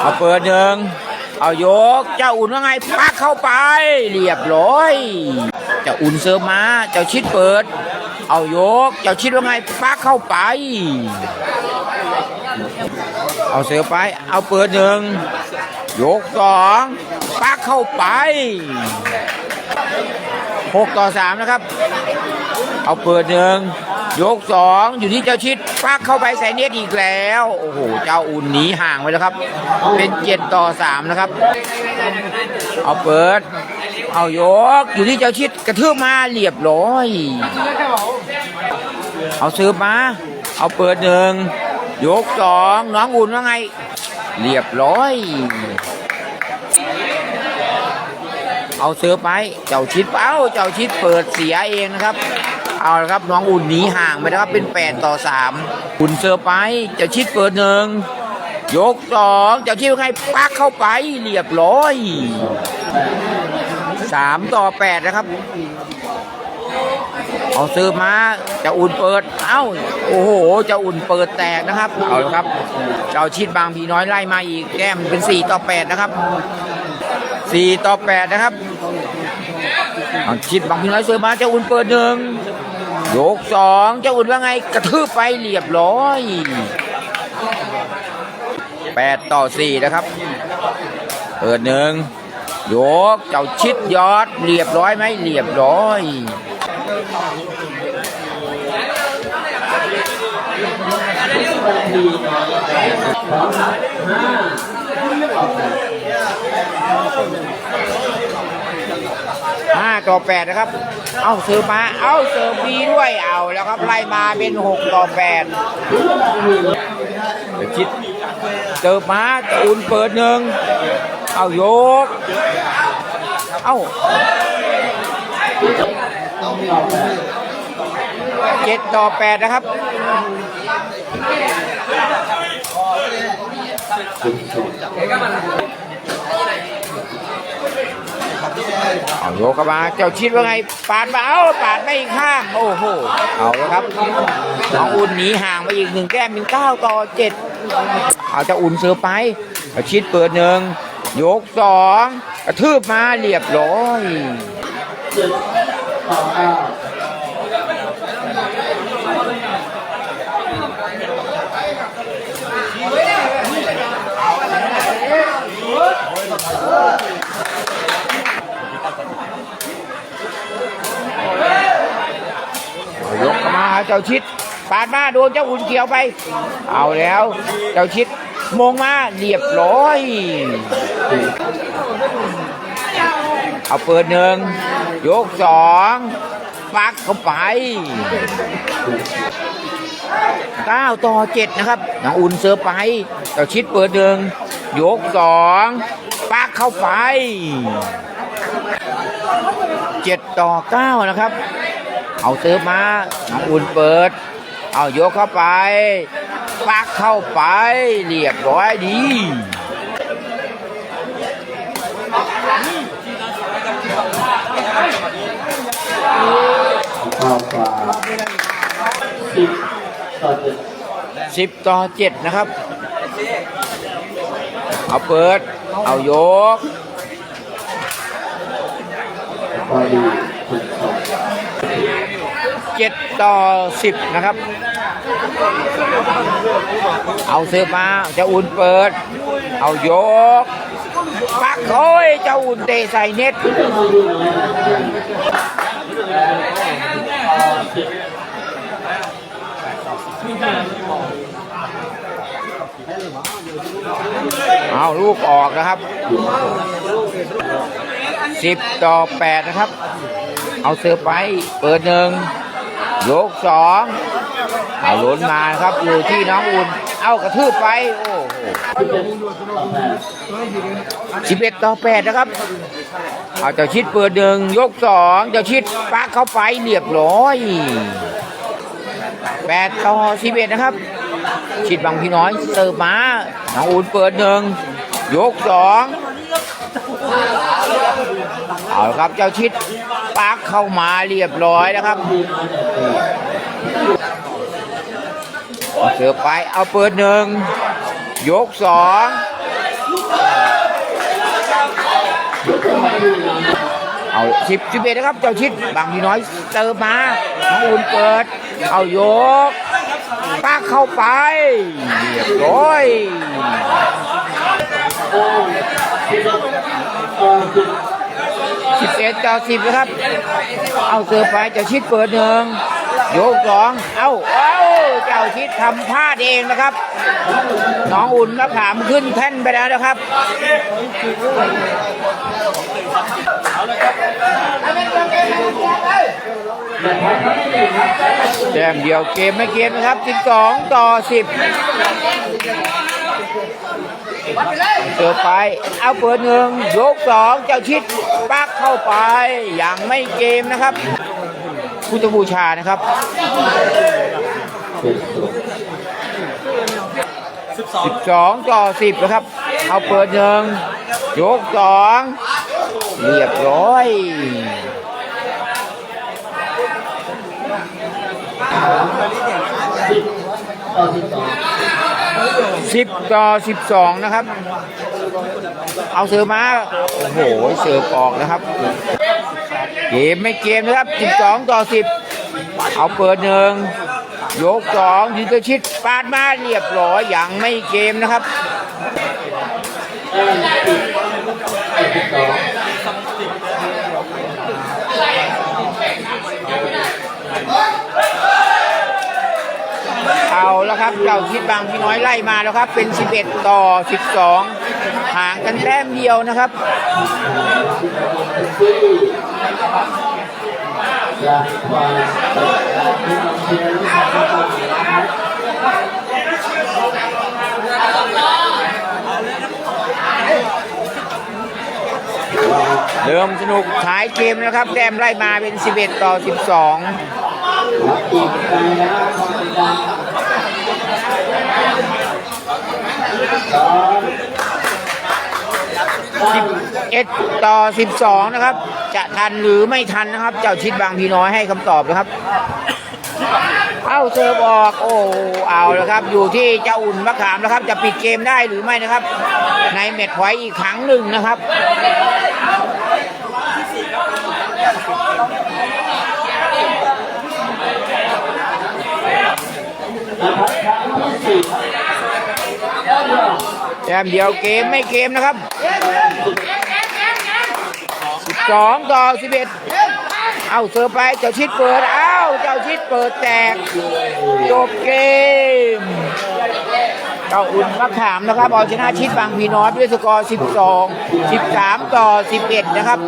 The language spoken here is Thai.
เอาเปิดหนึ่งเอายก เจ้าอุ่นว่าไงปักเข้าไป เรียบร้อย เจ้าอุ่นเสิร์ฟมา เจ้าชิดเปิด เอายก เจ้าชิดว่าไงปักเข้าไป เอาเสิร์ฟไป เอาเปิดหนึ่งยกสองปักเข้าไปหกต่อสามนะครับ เอาเปิดหนึ่ง ยกสองอยู่ที่เจ้าชิดปักเข้าไปใส่เน็ตอีกแล้ว โอ้โห เจ้าอุ่นหนีห่างไปแล้วครับ เป็นเจ็ดต่อสามนะครับ เอาเปิด เอายกอยู่ที่เจ้าชิดกระทืบมาเรียบร้อย เอาซื้อมา เอาเปิดหนึ่งยกสองน้องอุ่นว่าไง เรียบร้อย เอาเสือไป เจ้าชิดเป้าเจ้าชิดเปิดเสียเองนะครับ เอาละครับน้องอุ่นหนีห่างไปนะครับเป็น 8 ต่อ 3 อุ่นเสือไปจ้าชิดเปิดหนึ่งยกสองจ้าชิดว่าไงปักเข้าไปเรียบร้อย 3 ต่อ 8 นะครับ เอาซื้อมาจะอุ่นเปิด เอ้า โอ้โห จะอุ่นเปิดแตกนะครับ เอาละครับเจ้าชิดบางพีน้อยไล่มาอีกแก้มเป็น 4 ต่อ 8 นะครับ 4 ต่อ 8 นะครับชิดบางพีน้อยซื้อมาจ้าอุ่นเปิดหนึ่ง ยกสองเจ้าอุ่นว่าไงกระทืบไปเรียบร้อย8ต่อ4นะครับ เปิดหนึ่งยกเจ้าชิดยอดเรียบร้อยไหมเรียบร้อยห้า ต่อแปดนะครับ เอาเสิร์ฟมา เอาเสิร์ฟดีด้วยเอาแล้วครับไล่มาเป็นหกต่อแปดคิดเสิร์ฟมาจะอุ่นเปิดหนึ่งเอายก เอาเจ็ดต่อแปดนะครับเเอาโยกเข้ามาเจ้าชิดว่าไง ปาดมาเอ้าปาดไม่อีกข้างโอ้โหเอาแล้วครับน้องอุ่นหนีห่างมาอีกหนึ่งแก้มเป็นเก้าต่อเจ็ดเอาเจ้าอุ่นเสือไปเจ้าชิดเปิดหนึ่งยกสองกระทืบมาเรียบร้อยยก เจ้าชิด ปาดมาโดนเจ้าอุ่นเกี่ยวไป เอาแล้ว เจ้าชิดมงมาเรียบร้อย เอาเปิดหนึ่งยกสองปักเข้าไปเก้าต่อเจ็ดนะครับน้องอุ่นเสือไปเจ้าชิดเปิดหนึ่งยกสองปักเข้าไปเจ็ดต่อเก้านะครับ เอาเสิร์ฟมาน้องอุ่นเปิด เอายกเข้าไป ปักเข้าไป เรียบร้อยดีข้าวปลาสิบต่อเจ็ดสิบต่อเจ็ดนะครับ เอาเปิด เอายก พอดีถูกสองเจ็ดต่อสิบนะครับ เอาเสิร์ฟมาเจ้าอุ่นเปิด เอายก ปักโอ้ยเจ้าอุ่นเตะใส่เน็ตเอาลูกออกนะครับสิบต่อแปดนะครับ เอาเสือไป เปิดหนึ่ง ยกสองเอาหล้นมาครับอยู่ที่น้องอุ่น เอากระทืบไป โอ้โหสิบเอ็ดต่อแปดนะครับ เอาเจ้าชิดเปิดหนึ่งยกสองเจ้าชิดปักเข้าไปเรียบร้อยแปดต่อสิบเอ็ดนะครับ ชิดบางพี่น้อยเสิร์ฟมาน้องอุ่นเปิดหนึ่งยกสอง เอาครับเจ้าชิดปักเข้ามาเรียบร้อยนะครับเสิร์ฟไปเอาเปิดหนึ่งยกสองเอาสิบสิบเอ็ดนะครับ เจ้าชิดบางพีน้อยเติมมาน้องอุ่นเปิด เอายกปักเข้าไปเรียบร้อย สิบเอ็ดต่อสิบนะครับ เอาเสือไปเจ้าชิดเปิดหนึ่งโยกสองเอ้าเอ้าเจ้าชิดทำพลาดเองนะครับ น้องอุ่นมะขามขึ้นแท่นไปแล้วนะครับแต้มเดียวเกมไม่เกมนะครับ 12 ต่อ 10 เสือไป เอาเปิดหนึ่งยกสองเจ้าชิดปักเข้าไป อย่างไม่เกมนะครับพุทธบูชานะครับ12ต่อ10นะครับ เอาเปิดหนึ่งยกสองเรียบร้อยต่อสิบ สิบต่อสิบสองนะครับ เอาเสือมาโอ้โหเสือออกนะครับ เกมไม่เกมนะครับสิบสองต่อสิบเอาเปิดหนึ่งยกสองยิงกระชิดปาดมาเรียบร้อยอย่างไม่เกมนะครับ เอาแล้วครับเจ้าชิดบางพี่น้อยไล่มาแล้วครับ เป็น 11 ต่อ 12 ห่างกันแต้มเดียวนะครับเริ่มสนุกท้ายเกมนะครับแต้มไล่มาเป็น 11 ต่อ 12 11ต่อ12นะครับ จะทันหรือไม่ทันนะครับ เจ้าชิดบางพีน้อยให้คำตอบนะครับ เอาเซิร์ฟออก โอ้เอาแล้วครับ อยู่ที่เจ้าอุ่นมะขามนะครับ จะปิดเกมได้หรือไม่นะครับ ในแมตช์พอยอีกครั้งหนึ่งนะครับ ต้มเดียวเกมไม่เกมนะครับสองต่อสิบเอาเสือไปเจ้าชิดเปิดเอ้าเจ้าชิดเปิดแตกจบเกมเจ้าอุ่นมะขามนะครับเอาชนะชิดบางพีน้อยด้วยสกอร์ 12 13 ต่อ 11 นะครับ